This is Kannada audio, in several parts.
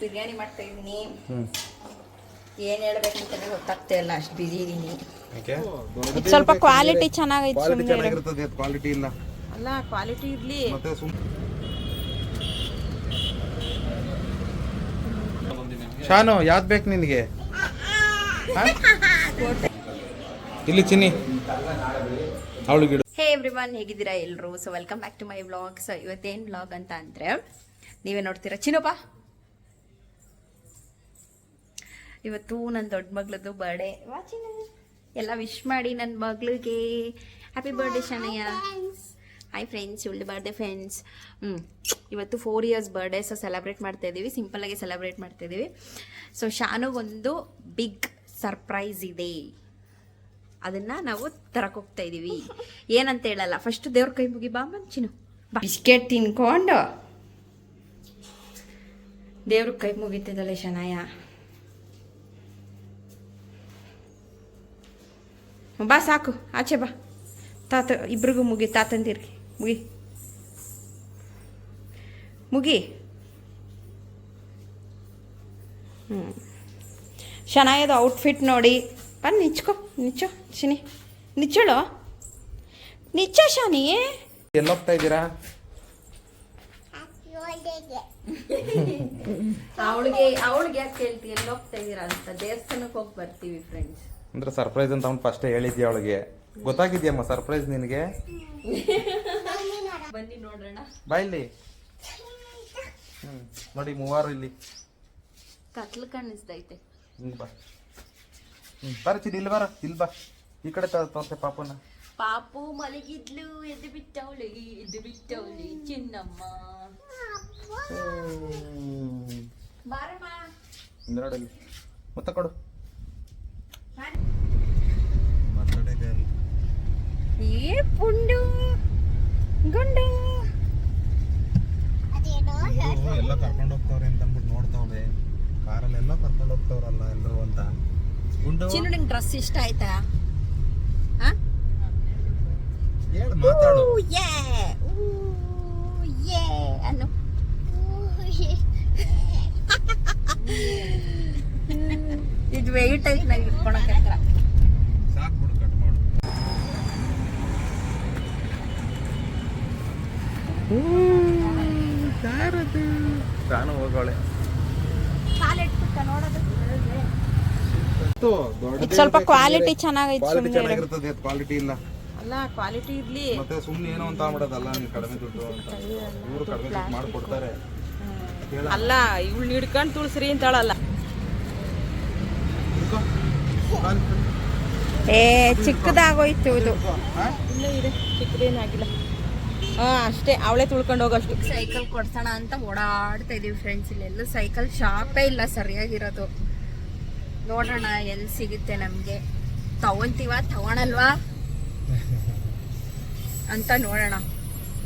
ಬಿರಿಯಾನಿ ಮಾಡ್ತಾ ಇದ್ದೀನಿ ಏನ್ ಹೇಳ್ಬೇಕಂತಾನೆ ಗೊತ್ತಾಗ್ತಾ ಇಲ್ಲ ಅಷ್ಟು ಬಿಸಿ ಇದ್ದೀನಿ ಯಾಕೆ? ಸ್ವಲ್ಪ ಕ್ವಾಲಿಟಿ ಚೆನ್ನಾಗೈತೆ ಕ್ವಾಲಿಟಿ ಸುಮ್ಮನೆ ಚೆನ್ನಾಗಿರ್ತದೆ ಕ್ವಾಲಿಟಿ ಇಲ್ಲ. ಅಲ್ಲ ಕ್ವಾಲಿಟಿ ಇರ್ಲಿ. ಮತ್ತೆ ಶಾನು ಯಾವ್ದು ಬೇಕು ನಿನಗೆ? ಇಲ್ಲಿ ಚಿನ್ನಿ. ಅವಳು ಗಿಡ ಹೇ ಎವ್ರಿವನ್ ಹೇಗಿದ್ದೀರಾ ಎಲ್ಲರೂ so welcome back to my vlog so ಇವತ್ತೇನು ವ್ಲಾಗ್ ಅಂತ ಅಂದರೆ ನೀವೇ ನೋಡ್ತೀರಾ ಚಿನ್ನಪ್ಪ? ಇವತ್ತು ನನ್ನ ದೊಡ್ಡ ಮಗಳದ್ದು ಬರ್ಡೇ ವಾಚಿನ ಎಲ್ಲ ವಿಶ್ ಮಾಡಿ ನನ್ನ ಮಗಳಿಗೆ. Happy birthday Shanaya. Hi friends ಇವಳ್ದು birthday friends ಹ್ಞೂ ಇವತ್ತು four years birthday so celebrate ಮಾಡ್ತಾ ಇದ್ದೀವಿ ಸಿಂಪಲಾಗಿ ಸೆಲೆಬ್ರೇಟ್ ಮಾಡ್ತಾ ಇದ್ದೀವಿ ಸೊ ಶಾನುಗೊಂದು ಬಿಗ್ ಸರ್ಪ್ರೈಸ್ ಇದೆ. ಅದನ್ನ ನಾವು ತರಕ್ ಹೋಗ್ತಾ ಇದೀವಿ. ಏನಂತ ಹೇಳಲ್ಲ. ಫಸ್ಟ್ ದೇವ್ರ ಕೈ ಮುಗಿ ಬಾ ಮಂಚಿನ. ಬಿಸ್ಕೆಟ್ ತಿನ್ಕೊಂಡು. ದೇವ್ರ ಕೈ ಮುಗಿತಿದ್ದಲ್ಲ ಶನಾಯ ಬಾ ಸಾಕು ಆಚೆ ಬಾ. ತಾತ ಇಬ್ರಿಗೂ ಮುಗಿ ತಾತಂದಿರ್ಗೆ ಮುಗಿ. ಮುಗಿ. ಹ್ಞೂ ಚೆನ್ನಾಗಿದೆ ಔಟ್ಫಿಟ್ ನೋಡಿ. ಬನ್ನಿ ನಿಚ್ಕೋ ನಿಚ್ಚೋ ಶಿನಿ. ನಿಚ್ಚಳು? ನಿಚ್ಚ ಶಾನಿ? ಎಲ್ಲೋಗ್ತಾ ಇದ್ದೀರಾ? ಅವಳಿಗೆ ಅವಳಿಗೆ ಯಾಕೆ ಕೇಳ್ತಿ ಎಲ್ಲಿ ಹೋಗ್ತಾ ಇದ್ದೀರಾ ಅಂತ? ದೇವಸ್ಥಾನಕ್ಕೆ ಹೋಗಿ ಬರ್ತೀವಿ ಫ್ರೆಂಡ್ಸ್ ಅಂದ್ರೆ ಸರ್ಪ್ರೈಸ್ ಅಂತ ಅವ್ನು ಫಸ್ಟೇ ಹೇಳಿದ್ಯ ಅವಳಿಗೆ? ಗೊತ್ತಾಗಿದ್ಯಮ್ಮ ಸರ್ಪ್ರೈಸ್ ನಿನಗೆ? ಬನ್ನಿ ನೋಡೋಣ ಬಾ ಇಲ್ಲಿ. ಹ್ಮ್ ನೋಡಿ ಮೂವಾರು ಇಲ್ಲಿ. ಕತ್ಲು ಕಾಣಿಸ್ತೈತೆ ಹಿಂಗ್ ಬಾ. ಹ್ಮ್ ಬರ ಚಿನ್ನಿ ಇಲ್ಲಿ ಬರ ಇಲ್ಲಿ ಬಾ. ಈ ಕಡೆ ತೋರ್ಸೆ ಪಾಪನ. ಪಾಪು ಮಲಗಿದ್ಲು ಎದ್ದು ಬಿಟ್ಟವಳಿ ಎದ್ದು ಬಿಟ್ಟವಳಿ ಚಿನ್ನಮ್ಮ. ಬಾರಮ್ಮ. ನೋಡಲ್ಲಿ ಮತ್ತೆ ಕೊಡು. ಏ ಪುಂಡು ಗುಂಡು. ಎಲ್ಲ ಕರ್ಕೊಂಡು ಹೋಗ್ತಾವ್ರೆ ಅಂತ ಅಂದ್ಬಿಟ್ಟು ನೋಡ್ತಾವ್ರೆ. ಕಾರಲ್ಲೆಲ್ಲ ಕರ್ಕೊಂಡು ಹೋಗ್ತಾವ್ರಲ್ಲ ಎಲ್ಲರೂ ಅಂತ. ಗುಂಡು. ಚಿನ್ನು ನಿಂಗೆ ಡ್ರೆಸ್ ಇಷ್ಟ ಆಯ್ತಾ? ಹಾ ಹೇಳು ಮಾತಾಡು. ಯೇ ಯೇ. ಅನ್ನು. ಇದು ವೆಯ್ಟ್ ಆಗಿ ನಂಗೆ ಇಟ್ಕೊಳಕ್ಕೆ ಸಾಕು ಬಿಡು ಕಟ್ ಮಾಡು. ನಾನು ಹೋಗೋಳೆ. ಸ್ವಲ್ಪ ಕ್ವಾಲಿಟಿ ಚೆನ್ನಾಗೈತೆ ಕ್ವಾಲಿಟಿ ಸುಮ್ಮನೆ ಚೆನ್ನಾಗಿರ್ತದೆ ಕ್ವಾಲಿಟಿ ಇಲ್ಲ. ಅಲ್ಲ ಕ್ವಾಲಿಟಿ ಇರ್ಲಿ. ಮತ್ತೆ ಸುಮ್ನೆ ಏನೋ ಅಂತ ಮಾಡೋದಲ್ಲ ನೀವು ಕಡಿಮೆ ದುಡ್ಡು ಅಂತ. ಇವರು ಕಡಿಮೆ ದುಡ್ಡು ಮಾಡ್ಕೊಡ್ತಾರೆ. ಅಲ್ಲ ಇವಳು ಹಿಡ್ಕೊಂಡು ತುಳ್ಸ್ರಿ ಅಂತಾಳಲ್ಲ. ಏ ಚಿಕ್ಕದಾಗೋಯ್ತು ಇದು. ಹಾ? ಇಲ್ಲೇ ಇದೆ ಚಿಕ್ಕದೇನಾಗಿಲ್ಲ. ಹಾ ಅಷ್ಟೇ ಅವಳೇ ತುಳ್ಕೊಂಡು ಹೋಗಷ್ಟು ಸೈಕಲ್ ಕೊಡ್ಸೋಣ ಅಂತ ಓಡಾಡ್ತಾ ಇದೀವಿ ಫ್ರೆಂಡ್ಸ್ ಇಲ್ಲೆಲ್ಲ ಸೈಕಲ್ ಶಾಪೇ ಇಲ್ಲ ಸರಿಯಾಗಿರೋದು. ನೋಡೋಣ ಎಲ್ಲಿ ಸಿಗುತ್ತೆ ನಮಗೆ. ತಗೊಂತೀವ ತಗೊಳಲ್ವಾ? ಅಂತ ನೋಡೋಣ.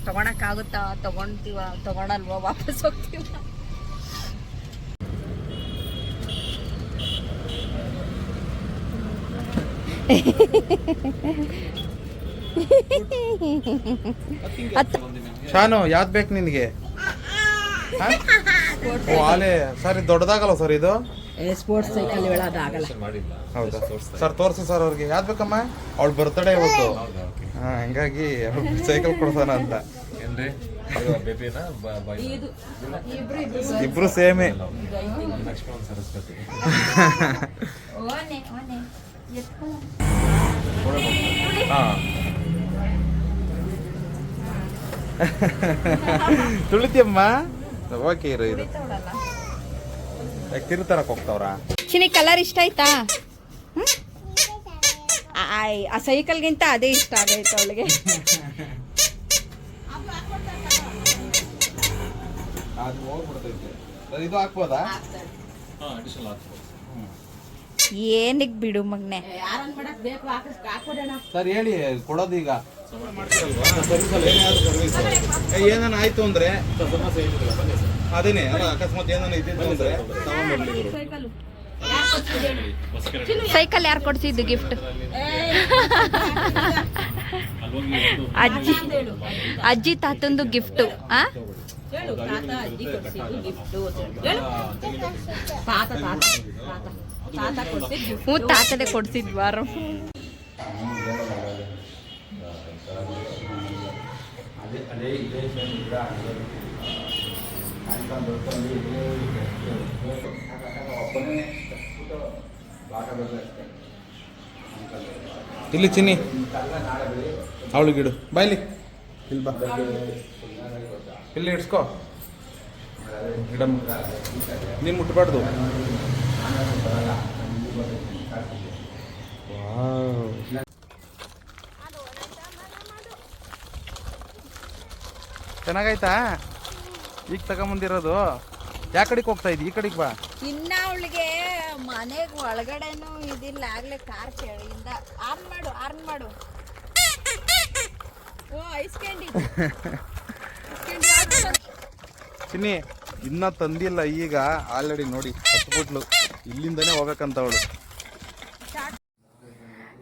ತಗೊಳಕ್ಕಾಗುತ್ತಾ? ತಗೊಂತೀವ ತಗೊಳಲ್ವಾ? ವಾಪಸ್ ಹೋಗ್ತೀವ? ಶಾನು ಯಾವ್ದು ಬೇಕು ನಿನಗೆ? ಆಲೆ. ಸರ್ ಇದು ದೊಡ್ಡದಾಗಲ್ಲ ಸರ್ ಇದು? ಸ್ಪೋರ್ಟ್ಸ್ ಸೈಕಲ್ ಹೇಳೋದಾಗಲ್ಲ ಹೌದಾ? ಸರ್ ತೋರ್ಸು ಸರ್ ಅವ್ರಿಗೆ. ಯಾವ್ದು ಬೇಕಮ್ಮ? ಅವ್ಳು ಬರ್ತಡೇ ಇವತ್ತು. ಹಾ ಹಂಗಾಗಿ ಸೈಕಲ್ ಕೊಡ್ಸೋಣ ಅಂತ. ಇಬ್ರು ಸೇಮೇ. ಲಕ್ಷ್ಮಣ್ ಓನೆ ಹಾ. ತುಳಿತಿಯಮ್ಮ? ಓಕೆ ಇರು ಇದು ಯಾಕೆ ತಿರುತರಕ್ಕೆ ಹೋಗ್ತಾವ್ರ? ಚಿನಿ ಕಲರ್ ಇಷ್ಟ ಆಯ್ತಾ? ಆ ಸೈಕಲ್ಗಿಂತ ಅದೇ ಇಷ್ಟ ಆಗೈತೆ ಅವಳಿಗೆ. ಅದು ಹೋಗ್ಬಿಡ್ತೈತೆ. ಇದು ಹಾಕ್ಬೋದಾ? ಏನಿಗ್ ಬಿಡು ಮಗ್ನೆ? ಸರ್ ಹೇಳಿ ಕೊಡೋದು ಈಗ. ಏನಾನ ಆಯ್ತು ಅಂದ್ರೆ? ಅದೇನೆ ಅಕಸ್ಮಾತ್ ಏನಾನ ಇದ್ದಿದ್ದು ಅಂದ್ರೆ? ಸೈಕಲ್ ಯಾರು ಕೊಡ್ಸಿದ್ದು ಗಿಫ್ಟ್ ಅಜ್ಜಿ ಅಜ್ಜಿ ತಾತಂದು ಗಿಫ್ಟು ಆ? ಹೇಳು ತಾತ ಅಜ್ಜಿ ಕೊಡ್ಸಿದ್ದು ಗಿಫ್ಟು ತಾತ ತಾತ. ಹ್ಞೂ, ತಾತದೆ ಕೊಡ್ಸಿದ್ ವಾರ. ಇಲ್ಲಿ ಚಿನ್ನಿ. ಅವಳಿಗಿಡು ಬಾಯ್ಲಿ ಇಲ್ಲಿ. ಬಾ. ಇಲ್ಲಿ ಇಡ್ಸ್ಕೋ. ಗಿಡ ನೀನು ಮುಟ್ಬಾರ್ದು. ಚೆನ್ನಾಗೈತಾ? ಈಗ ತಗೊಂಬಂದಿರೋದು? ಯಾ ಕಡೆಗೆ ಹೋಗ್ತಾ ಇದ್ದಿ? ಈ ಕಡೆಗೆ ಬಾ. ಇನ್ನ ಅವಳಿಗೆ ಮನೆಗೆ ಒಳಗಡೆನೂ ಇದಿಲ್ಲ. ಆಗ್ಲೇ ಕಾರ್ ಕೆಳಗಿಂದ ಆರ್ನ್ ಮಾಡು ಆರ್ನ್ ಮಾಡು. ಓ ಐಸ್ ಕ್ಯಾಂಡಿ. ಚಿನ್ನಿ ಇನ್ನ ತಂದಿಲ್ಲ ಈಗ. ಆಲ್ರೆಡಿ ನೋಡಿ ಹತ್ಬಿಟ್ಲು. ಇಲ್ಲಿಂದನೇ ಹೋಗ್ಬೇಕಂತ ಅವಳು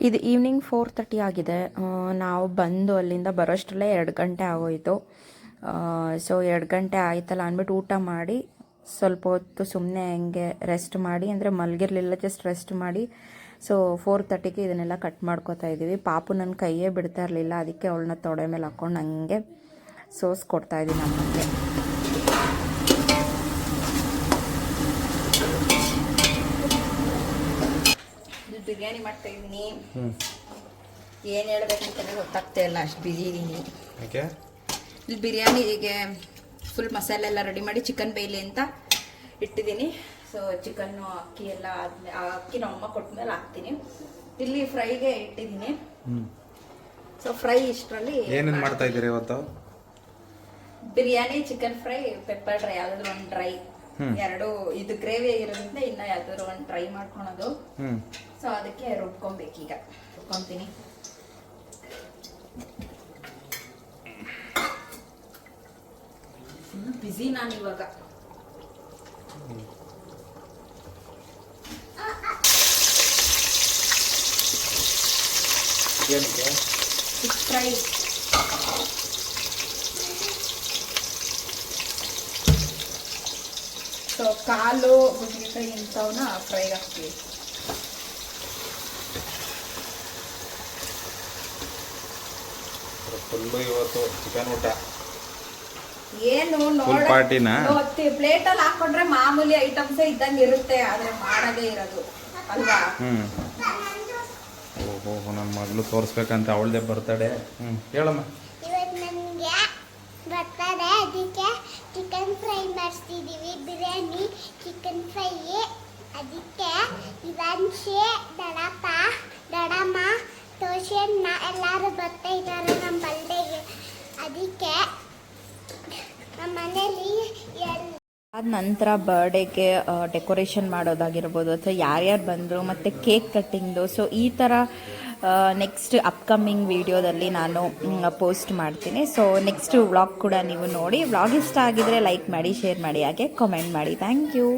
ಇದು ಈವ್ನಿಂಗ್ ಫೋರ್ ತರ್ಟಿ ಆಗಿದೆ. ನಾವು ಬಂದು ಅಲ್ಲಿಂದ ಬರೋಷ್ಟರಲ್ಲೇ ಎರಡು ಗಂಟೆ ಆಗೋಯಿತು. ಸೊ ಎರಡು ಗಂಟೆ ಆಯ್ತಲ್ಲ ಅಂದ್ಬಿಟ್ಟು ಊಟ ಮಾಡಿ, ಸ್ವಲ್ಪ ಹೊತ್ತು ಸುಮ್ಮನೆ ಹಂಗೆ ರೆಸ್ಟ್ ಮಾಡಿ, ಅಂದರೆ ಮಲಗಿರಲಿಲ್ಲ ಜಸ್ಟ್ ರೆಸ್ಟ್ ಮಾಡಿ. ಸೊ ಫೋರ್ ತರ್ಟಿಗೆ ಇದನ್ನೆಲ್ಲ ಕಟ್ ಮಾಡ್ಕೋತಾ ಇದ್ದೀವಿ. ಪಾಪು ನನ್ನ ಕೈಯೇ ಬಿಡ್ತಾ ಇರಲಿಲ್ಲ, ಅದಕ್ಕೆ ಅವಳನ್ನ ತೊಡೆ ಮೇಲೆ ಹಾಕ್ಕೊಂಡು ಹಂಗೆ ಸೋಸ್ ಕೊಡ್ತಾ ಇದ್ದೀನಿ ನಮಗೆ ಇಲ್ಲಿ ಬಿರಿಯಾನಿ ಮಾಡ್ತಾ ಇದ್ದೀನಿ. ಏನು ಹೇಳ್ಬೇಕಂತ ಗೊತ್ತಾಗ್ತಾ ಇಲ್ಲ ಅಷ್ಟು ಬಿಸಿ ಇದ್ದೀನಿ ಓಕೆ ಇಲ್ಲಿ ಹೀಗೆ ಫುಲ್ ಮಸಾಲೆ ಎಲ್ಲ ರೆಡಿ ಮಾಡಿ ಚಿಕನ್ ಬೇಯಲಿ ಅಂತ ಇಟ್ಟಿದ್ದೀನಿ. ಸೊ ಚಿಕನ್ನು ಅಕ್ಕಿ ಎಲ್ಲ ಆದ್ಮೇಲೆ ಅಕ್ಕಿ ನಮ್ಮ ಅಮ್ಮ ಕೊಟ್ಮೇಲೆ ಹಾಕ್ತೀನಿ. ಇಲ್ಲಿ ಫ್ರೈಗೆ ಇಟ್ಟಿದ್ದೀನಿ. ಸೊ ಫ್ರೈ ಇಷ್ಟರಲ್ಲಿ ಏನೇನು ಮಾಡ್ತಾ ಇದ್ದೀರಿ ಇವತ್ತು? Biryani chicken fry pepper dry ಯಾವ್ದಾದ್ರು ಒಂದು ಡ್ರೈ ಎರಡು ಇದು ಗ್ರೇವಿ ಆಗಿರೋದ್ರಿಂದ ಇನ್ನ ಯಾವ್ದಾದ್ರು ಒಂದು ಡ್ರೈ ಮಾಡ್ಕೊಳೋದು. ಸೊ ಅದಕ್ಕೆ ರುಬ್ಕೊಬೇಕೀಗ. ರುಬ್ಕೊತೀನಿ. ಬಿಸಿ ನಾನು ಇವಾಗ. ಫಿಶ್ ಫ್ರೈ ಸೊ ಕಾಲು ಗುಂಡಿಕಾಯಿ ಇಂಥವನ್ನ ಫ್ರೈ ಹಾಕ್ತೀವಿ. ಫುಲ್ಲು ಇವತ್ತು ಚಿಕನ್ ಊಟ. ಏನು Full party ನಾ? ಪ್ಲೇಟ್ ಅಲ್ಲಿ ಹಾಕೊಂಡ್ರೆ ಮಾಮೂಲಿ ಐಟಮ್ಸ್ ಇದ್ದಂಗೆ ಇರುತ್ತೆ ಆದ್ರೆ ಮಾಡದೇ ಇರೋದು ಅಲ್ವಾ? ಹ್ಞೂ ಓಹೋ ನನ್ನ ಮಗಳು ತೋರಿಸ್ಬೇಕಂತ ಅವಳದೇ ಬರ್ತಡೆ ಹ್ಞೂ ಹೇಳಮ್ಮ. ಇವತ್ತು ನನಗೆ ಬರ್ತದೆ ಅದಕ್ಕೆ ಚಿಕನ್ ಫ್ರೈ ಮಾಡಿಸ್ತಿದ್ದೀವಿ ಬಿರಿಯಾನಿ ಚಿಕನ್ ಫ್ರೈ ಅದಕ್ಕೆ ಇವಾನ್ಶೆ ದಡಪ್ಪ ದಡಮ್ಮ ತೋಷಣ್ಣ ಎಲ್ಲರೂ ಬರ್ತಾ ಇದ್ದಾರೆ ನಮ್ಮ ಅದಕ್ಕೆ ನಮ್ಮ ಮನೇಲಿ ಎಲ್ ಅದ ನಂತರ ಬರ್ಡೇಗೆ ಡೆಕೋರೇಷನ್ ಮಾಡೋದಾಗಿರ್ಬೋದು ಅಥವಾ ಯಾರ್ಯಾರು ಬಂದರು ಮತ್ತು ಕೇಕ್ ಕಟ್ಟಿಂಗ್ದು ಸೊ ಈ ಥರ ನೆಕ್ಸ್ಟ್ ಅಪ್ಕಮಿಂಗ್ ವಿಡಿಯೋದಲ್ಲಿ ನಾನು ಪೋಸ್ಟ್ ಮಾಡ್ತೀನಿ. ಸೊ ನೆಕ್ಸ್ಟ್ ವ್ಲಾಗ್ ಕೂಡ ನೀವು ನೋಡಿ. ವ್ಲಾಗ್ ಇಷ್ಟ ಆಗಿದ್ರೆ ಲೈಕ್ ಮಾಡಿ ಶೇರ್ ಮಾಡಿ, ಹಾಗೆ ಕಮೆಂಟ್ ಮಾಡಿ. Thank you